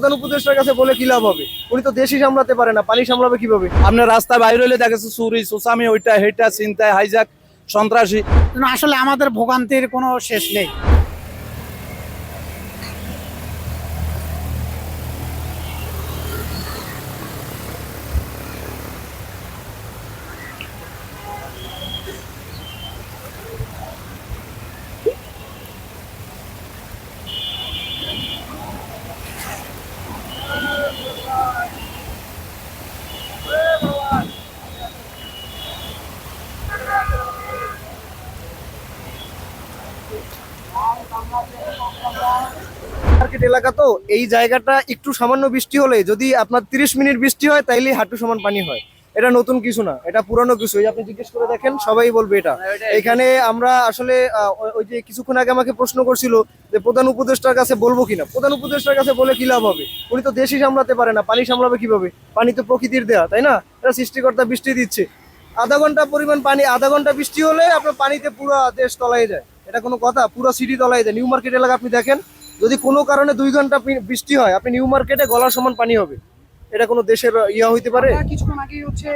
প্রধান উপদেষ্টার কাছে বলে কি লাভ হবে? উনি তো দেশই সামলাতে পারে না পানি সামলাবে কীভাবে? আপনার রাস্তায় বাইরে হলে দেখেছে সুরি সুসামি ওইটা হেটা চিন্তায় হাইজাক সন্ত্রাসী। আসলে আমাদের ভোগান্তির কোনো শেষ নেই। এলাকা তো, এই জায়গাটা একটু সামান্য বৃষ্টি হলে যদি আপনার তিরিশ মিনিট বৃষ্টি হয় তাইলে হাঁটু সমান পানি হয়। এটা নতুন কিছু না, এটা পুরানো কিছু। আপনি জিজ্ঞেস করে দেখেন, সবাই বলবে এটা। এখানে আমরা আসলে ওই- যে কিছুক্ষণ আগে আমাকে প্রশ্ন করছিল যে প্রধান উপদেষ্টার কাছে বলব কিনা। প্রধান উপদেষ্টার কাছে বলে কি লাভ হবে? উনি তো দেশই সামলাতে পারে না, পানি সামলাবে কীভাবে? পানি তো প্রকৃতির দেয়া, তাই না? এটা সৃষ্টিকর্তা বৃষ্টি দিচ্ছে। আধা ঘণ্টা পরিমাণ পানি, আধা ঘণ্টা বৃষ্টি হলে আপনার পানিতে পুরো দেশ তলায় যায়। এটা কোনো কথা, পুরো সিটি তলায় যায়। নিউ মার্কেট এলাকা আপনি দেখেন যদি কোনো কারণে দুই ঘণ্টা বৃষ্টি হয় আপনি নিউ মার্কেটে গলার সমান পানি হবে। এটা কোনো দেশের ইয়া হইতে পারে? কিছুক্ষণ আগে হচ্ছে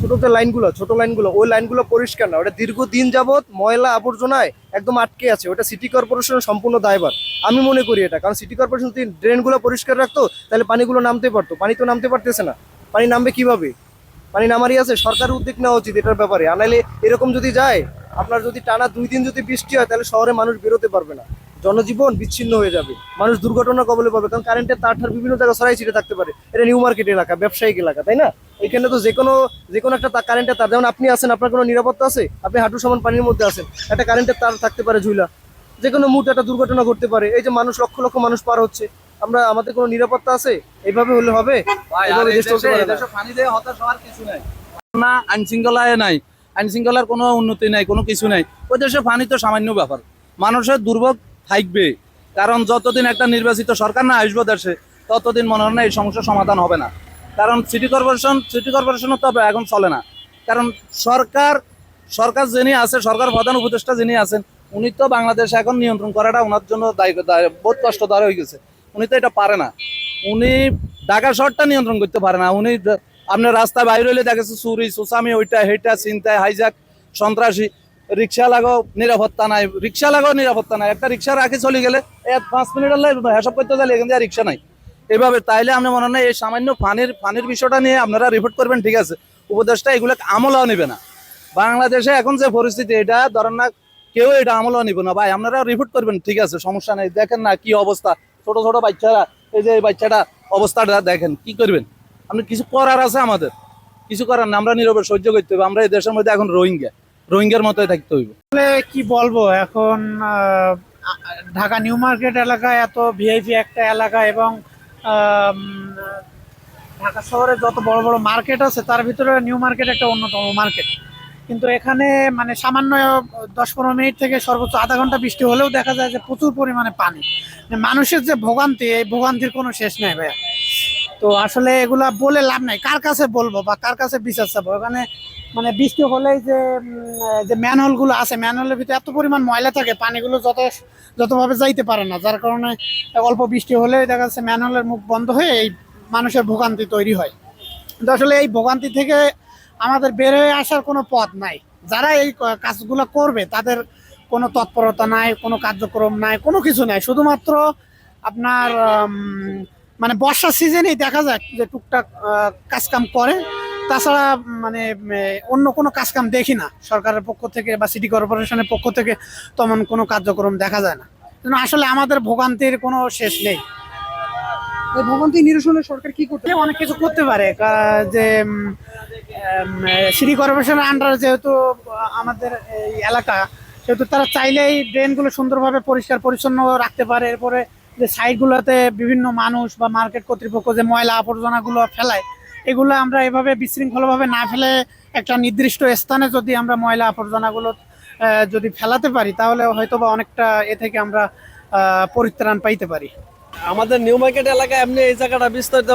ছোট যে লাইনগুলো ছোট লাইনগুলো ওই লাইনগুলো পরিষ্কার না। ওটা দীর্ঘদিন যাবত ময়লা আবর্জনায় একদম আটকে আছে। ওটা সিটি কর্পোরেশনের সম্পূর্ণ দায়ভার। আমি মনে করি এটা। কারণ সিটি কর্পোরেশন যদি ড্রেনগুলো পরিষ্কার রাখতো তাহলে পানিগুলো নামতে পারতো। পানি তো নামতে পারতেছে না। পানি নামবে কীভাবে? পানি নামারই আছে। সরকারের উদ্যোগ নেওয়া উচিত এটার ব্যাপারে। আনাইলে এরকম যদি যায় আপনার যদি টানা দুই দিন যদি বৃষ্টি হয় তাহলে শহরে মানুষ বেরোতে পারবে না। জনজীবন বিচ্ছিন্ন হয়ে যাবে। মানুষ দুর্ঘটনা কবলে পাবে কারণ কারেন্টের তার ঠার বিভিন্ন জায়গায় ছড়াই ছিটে থাকতে পারে। এটা নিউ মার্কেট এলাকা ব্যবসায়িক এলাকা তাই না? এখানে তো যে কোনো যে কোনো একটা কারেন্টের তার যেমন আপনি আছেন আপনার কোনো নিরাপত্তা আছে? আপনি হাঁটু সমান পানির মধ্যে আছেন একটা কারেন্টের তার থাকতে পারে ঝুইলা যে কোনো মুহূর্তে একটা দুর্ঘটনা ঘটতে পারে এই যে মানুষ লক্ষ লক্ষ মানুষ পার হচ্ছে। আমরা আমাদের কোনো নিরাপত্তা আছে? এইভাবে হলে হবে? না। আইন শৃঙ্খলায় নাই। আইন শৃঙ্খলার কোনো উন্নতি নাই কোনো কিছু নাই। ওই দেশে পানি তো সামান্য ব্যাপার। মানুষের দুর্ভোগ থাকবে। কারণ যতদিন একটা নির্বাচিত সরকার না আসবে দেশে, ততদিন মনে হয় না এই সমস্যার সমাধান হবে না। কারণ সিটি কর্পোরেশন সিটি কর্পোরেশনও তো এখন চলে না। কারণ সরকার সরকার যিনি আছে, সরকার প্রধান উপদেষ্টা যিনি আছেন, উনি তো বাংলাদেশ এখন নিয়ন্ত্রণ করাটা ওনার জন্য বহুত কষ্টদার হয়ে গেছে। উনি তো এটা পারে না। উনি ঢাকা শহরটা নিয়ন্ত্রণ করতে পারে না। উনি আপনার রাস্তায় বাইরে হলে দেখেছে চুরি, সুসামি, ওইটা হেটা চিন্তায় হাইজাক সন্ত্রাসী। রিক্সা লাগাও নিরাপত্তা নাই রিক্সা লাগাও নিরাপত্তা নাই। একটা রিক্সা রাখি চলে গেলে পাঁচ মিনিট হেসব করতে এখান থেকে রিক্সা নাই। এভাবে তাইলে আপনি মনে হয় এই সামান্য পানির পানির বিষয়টা নিয়ে আপনারা রিপোর্ট করবেন, ঠিক আছে? উপদেশটা এগুলো আমলও নেবে না। বাংলাদেশে এখন যে পরিস্থিতি, এটা ধরেন না কেউ এটা আমলও নিবে না। ভাই আপনারা রিপোর্ট করবেন, ঠিক আছে? সমস্যা নেই, দেখেন না কি অবস্থা। ছোট ছোট বাচ্চারা, এই যে বাচ্চাটা অবস্থাটা দেখেন, কি করবেন? আপনি কিছু করার আছে আমাদের। কিছু করার না, আমরা নীরবে সহ্য করতে হবে। আমরা এই দেশের মধ্যে এখন রোহিঙ্গা। রোহিঙ্গার মতোই থাকতে হইব। কি বলব, এখন ঢাকা নিউ মার্কেট এলাকায় এত ভিআইপি একটা এলাকা এবং ঢাকা শহরে যত বড় বড় মার্কেট আছে, তার ভিতরে নিউ মার্কেট একটা অন্যতম মার্কেট। কিন্তু এখানে মানে সামান্য দশ পনেরো মিনিট থেকে সর্বোচ্চ আধা ঘণ্টা বৃষ্টি হলেও দেখা যায় যে প্রচুর পরিমাণে পানি। মানে মানুষের যে ভোগান্তি, এই ভোগান্তির কোনো শেষ নেই ভাইয়া। তো আসলে এগুলা বলে লাভ নাই। কার কাছে বলব বা কার কাছে বিচার চাবো? এখানে মানে বৃষ্টি হলেই যে যে ম্যানহোলগুলো আছে ম্যানহোলের ভিতরে এত পরিমাণ ময়লা থাকে, পানিগুলো যত যতভাবে যাইতে পারে না, যার কারণে অল্প বৃষ্টি হলে দেখা যাচ্ছে ম্যানহোলের মুখ বন্ধ হয়ে এই মানুষের ভোগান্তি তৈরি হয়। কিন্তু আসলে এই ভোগান্তি থেকে আমাদের বের হয়ে আসার কোনো পথ নাই। যারা এই কাজগুলো করবে, তাদের কোনো তৎপরতা নাই, কোনো কার্যক্রম নাই, কোনো কিছু নাই। শুধুমাত্র আপনার মানে বর্ষার সিজনেই দেখা যায় যে টুকটাক কাজকাম করে। তাছাড়া মানে অন্য কোনো কাজকাম দেখি না। সরকারের পক্ষ থেকে বা সিটি কর্পোরেশনের পক্ষ থেকে তেমন কোনো কার্যক্রম দেখা যায় না। আসলে আমাদের ভোগান্তির কোনো শেষ নেই। ভোগান্তি নিরসনে সরকার কি করতে অনেক কিছু করতে পারে। যে সিটি কর্পোরেশনের আন্ডার যেহেতু আমাদের এই এলাকা সেহেতু তারা চাইলেই ড্রেনগুলো সুন্দরভাবে পরিষ্কার পরিচ্ছন্ন রাখতে পারে। এরপরে যে সাইডগুলোতে বিভিন্ন মানুষ বা মার্কেট কর্তৃপক্ষ যে ময়লা আবর্জনাগুলো ফেলায়, এগুলো আমরা এভাবে বিশৃঙ্খলভাবে না ফেলে একটা নির্দিষ্ট স্থানে যদি আমরা ময়লা আবর্জনাগুলো যদি ফেলাতে পারি, তাহলে হয়তো বা অনেকটা এ থেকে আমরা পরিত্রাণ পাইতে পারি। আমাদের নিউ মার্কেট এলাকা এমনি এই জায়গাটা বিস্তারিত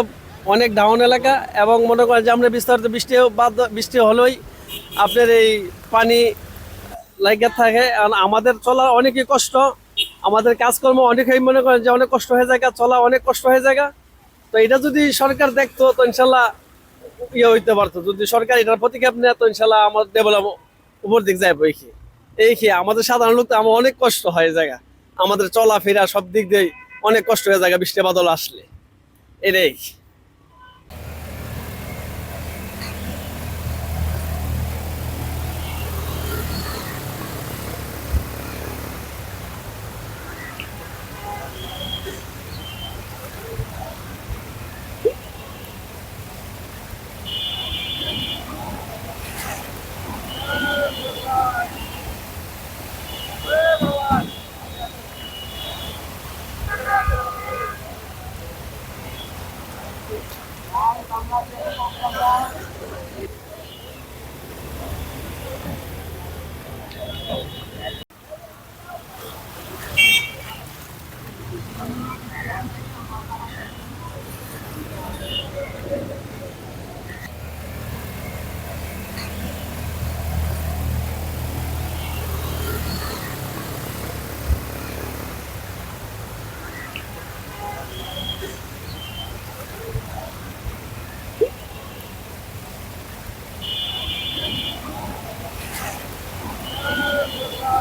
অনেক ডাউন এলাকা এবং মনে করেন যে আমরা বিস্তারিত বৃষ্টি বাদ বৃষ্টি হলেই আপনার এই পানি লাগে থাকে। আমাদের চলার অনেকই কষ্ট। আমাদের কাজকর্ম অনেকেই মনে করেন যে অনেক কষ্ট হয়ে যায়, চলা অনেক কষ্ট হয়ে যায় তো এটা যদি সরকার দেখতো তো ইনশাল্লাহ ইয়ে হইতে পারতো। যদি সরকার এটার প্রতিক্রিয়া নেয় তো ইনশাল্লাহ আমার ডেভেলপ উপর দিক যায় এই খেয়ে এই খেয়ে আমাদের সাধারণ লোক তো আমার অনেক কষ্ট হয় জায়গা আমাদের চলাফেরা সব দিক দিয়ে অনেক কষ্ট হয়ে যায় বৃষ্টি বাদল আসলে। এটাই Oh, Oh.